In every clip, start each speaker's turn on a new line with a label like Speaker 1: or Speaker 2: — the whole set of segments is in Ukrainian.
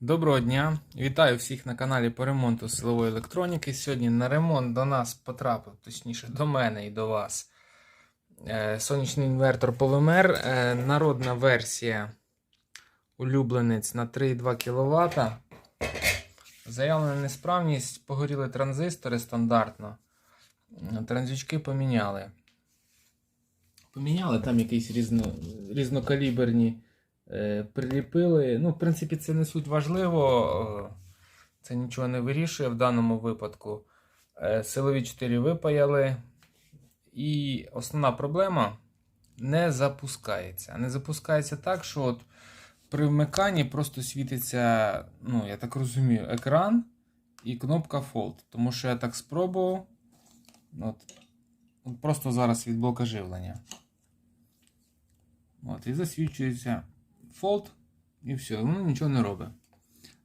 Speaker 1: Доброго дня! Вітаю всіх на каналі по ремонту силової електроніки. Сьогодні на ремонт до нас потрапив, точніше до мене і до вас. е, Сонячний інвертор Polymer, е, народна версія улюбленець на 3,2 кВт. Заявлена несправність, погоріли транзистори стандартно. Транзючки поміняли. Поміняли там якісь різно, різнокаліберні приліпили. Ну, в принципі, це не суть важливо. е, Це нічого не вирішує в даному випадку. Е, Силові 4 випаяли. І основна проблема не запускається. Не запускається так, що от при вмиканні просто світиться, ну, я так розумію, екран і кнопка Fold. Тому що я так спробував. От просто зараз від блока живлення. От, і засвідчується Fold, і все, воно нічого не робить.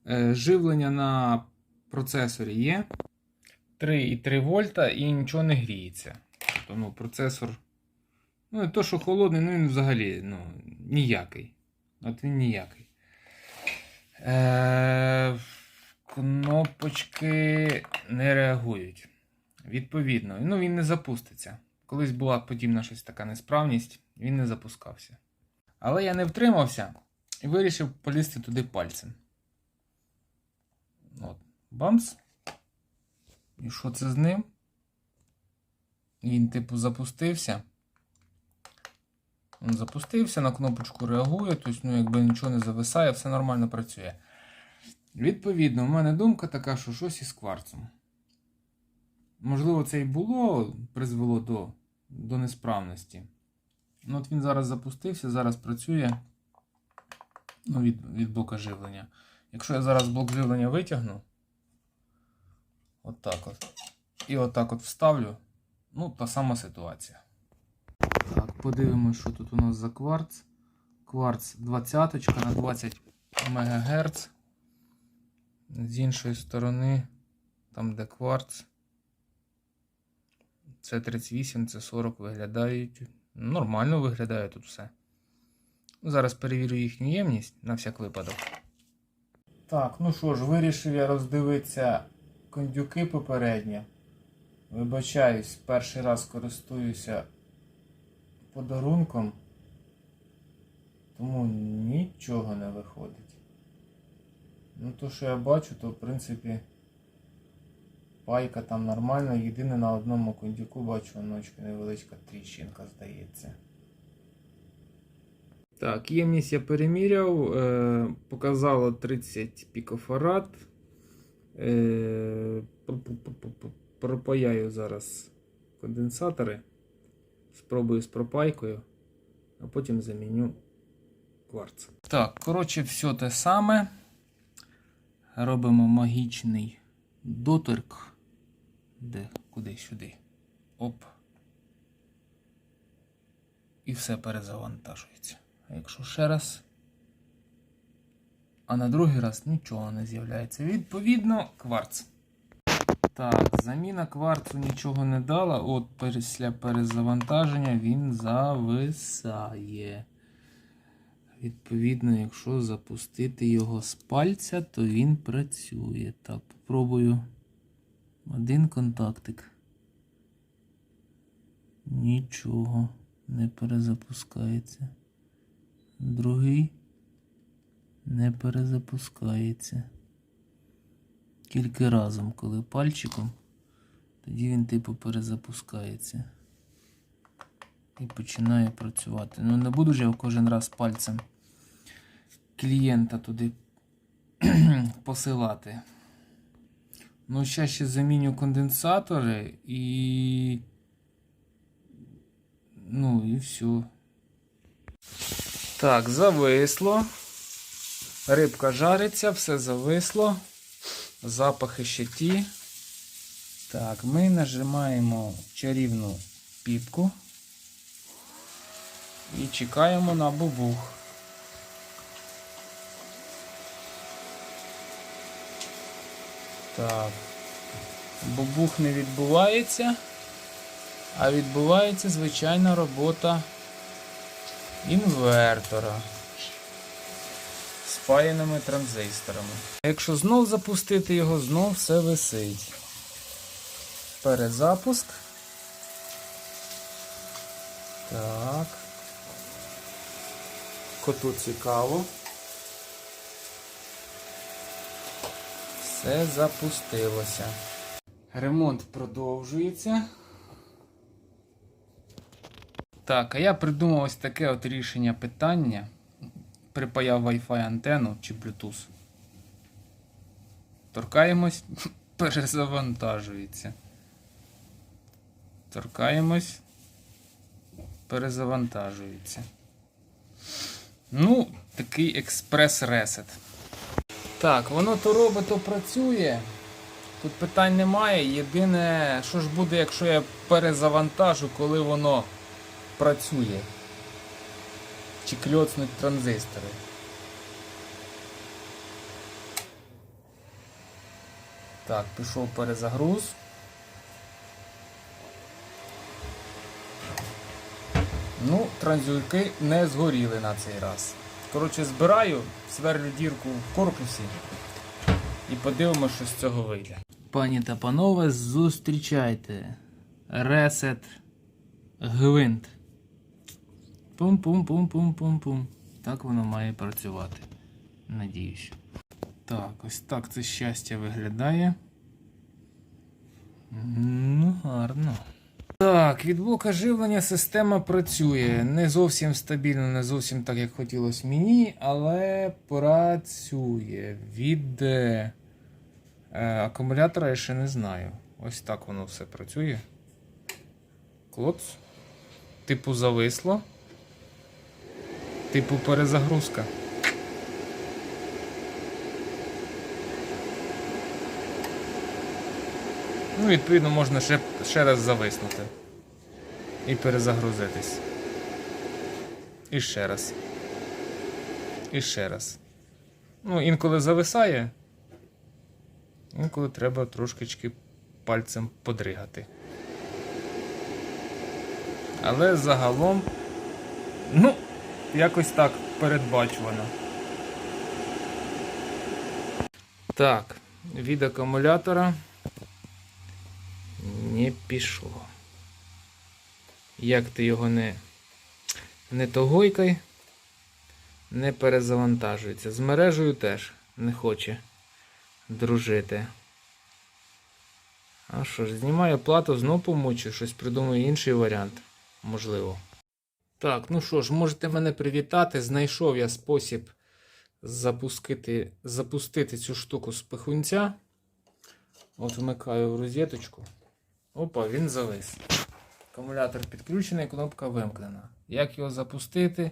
Speaker 1: Е, живлення на процесорі є 3,3 вольта і нічого не гріється. Тобто, ну, процесор. Ну, то, що холодний, ну він взагалі ну, ніякий. От він ніякий. Е, кнопочки не реагують. Відповідно, ну він не запуститься. Колись була подібна щось така несправність, він не запускався. Але я не втримався і вирішив полізти туди пальцем. От, бамс. І що це з ним? Він, типу, запустився. Він запустився, на кнопочку реагує, тобто, ну, якби нічого не зависає, все нормально працює. Відповідно, в мене думка така, що щось із кварцем. Можливо, це і було, призвело до, до несправності. Ну, от він зараз запустився, зараз працює ну, від, від блока живлення. Якщо я зараз блок живлення витягну, от от, і отак от вставлю, ну, та сама ситуація. Так, подивимось, що тут у нас за кварц. Кварц 20 на 20 МГц. З іншої сторони, там де кварц. Це 38, це 40 виглядають. Нормально виглядає тут все. Зараз перевірю їхню ємність на всяк випадок. Так, ну що ж, вирішив я роздивитися кондюки попередньо. Вибачаюсь, перший раз користуюся подарунком, тому нічого не виходить. Ну, то, що я бачу, то в принципі пайка там нормальна. Єдине на одному кондюку бачу ночка невеличка тріщинка, здається. Так, ємність я переміряв, е, показало 30 пікофарад. Е, пропаяю зараз конденсатори. Спробую з пропайкою, а потім заміню кварц. Так, коротше, все те саме. Робимо магічний доторк. Де? Куди? Сюди. Оп. І все перезавантажується. Якщо ще раз. А на другий раз нічого не з'являється. Відповідно, кварц. Так, заміна кварцу нічого не дала. От після перезавантаження він зависає. Відповідно, якщо запустити його з пальця, то він працює. Так, попробую один контактик. Нічого не перезапускається. Другий не перезапускається. Тільки разом, коли пальчиком, тоді він типу перезапускається. І починає працювати. Ну не буду ж я кожен раз пальцем клієнта туди посилати. Ну, ще ще заміню конденсатори і. Ну і все. Так, зависло. Рибка жариться, все зависло. Запахи ще ті. Так, ми нажимаємо чарівну піпку і чекаємо на бубух. Так. Бубух не відбувається, а відбувається звичайна робота інвертора. впаяними транзисторами. Якщо знов запустити його, знов все висить. Перезапуск. Так. Коту цікаво. Все запустилося. Ремонт продовжується. Так, а я придумав ось таке от рішення питання. Припаяв Wi-Fi антенну чи Bluetooth. Торкаємось, перезавантажується. Торкаємось, перезавантажується. Ну, такий експрес-ресет. Так, воно то робить, то працює. Тут питань немає. Єдине, що ж буде, якщо я перезавантажу, коли воно працює. Чи кльоцнуть транзистори. Так, пішов перезагруз. Ну, транзюрки не згоріли на цей раз. Коротше, збираю, сверлю дірку в корпусі і подивимося, що з цього вийде. Пані та панове, зустрічайте. Ресет гвинт. Пум-пум-пум-пум-пум-пум. Так воно має працювати. Надіюсь. Так, ось так це щастя виглядає. Ну, гарно. Так, від блока живлення система працює. Не зовсім стабільно, не зовсім так, як хотілося мені, але працює. Від е, акумулятора я ще не знаю. Ось так воно все працює. Клоц. Типу зависло. Типу перезагрузка. Ну, відповідно, можна ще, ще раз зависнути. І перезагрузитись. І ще раз. І ще раз. Ну, інколи зависає. Інколи треба трошечки пальцем подригати. Але загалом, ну, якось так передбачувано. Так, від акумулятора не пішло. Як ти його не, не тогойкай, не перезавантажується. З мережею теж не хоче дружити. А що ж, знімаю плату, знов помучу, щось придумаю інший варіант. Можливо. Так, ну що ж, можете мене привітати. Знайшов я спосіб запустити, запустити цю штуку з пихунця. От вмикаю в розеточку. Опа, він завис. Акумулятор підключений, кнопка вимкнена. Як його запустити?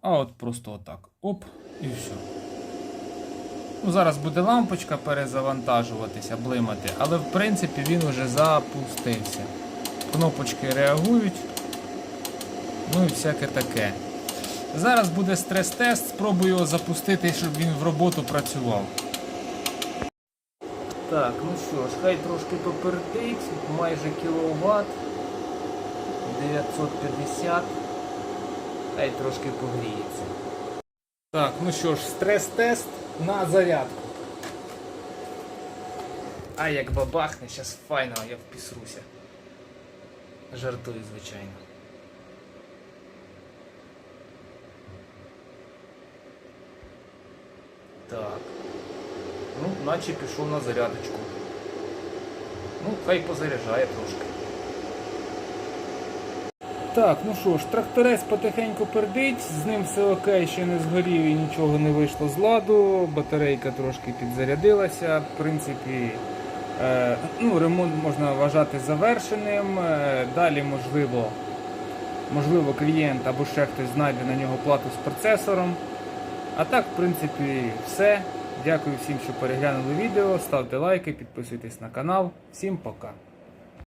Speaker 1: А от просто отак. Оп, і все. Ну, Зараз буде лампочка перезавантажуватися, блимати, але в принципі він уже запустився. Кнопочки реагують. Ну і всяке таке. Зараз буде стрес-тест, спробую його запустити, щоб він в роботу працював. Так, ну що ж, хай трошки попердить, майже кіловат. 950. Хай трошки погріється. Так, ну що ж, стрес-тест на зарядку. А як бабахне, зараз файно, я впісруся. Жартую, звичайно. Так. Ну, наче пішов на зарядочку. Ну, хай позаряджає трошки. Так, ну що ж, тракторець потихеньку пердить, з ним все окей, ще не згорів і нічого не вийшло з ладу, батарейка трошки підзарядилася. В принципі, е, ну, ремонт можна вважати завершеним. Е, далі, можливо, можливо, клієнт або ще хтось знайде на нього плату з процесором. А так, в принципі, все. Дякую всім, що переглянули відео. Ставте лайки, підписуйтесь на канал. Всім пока.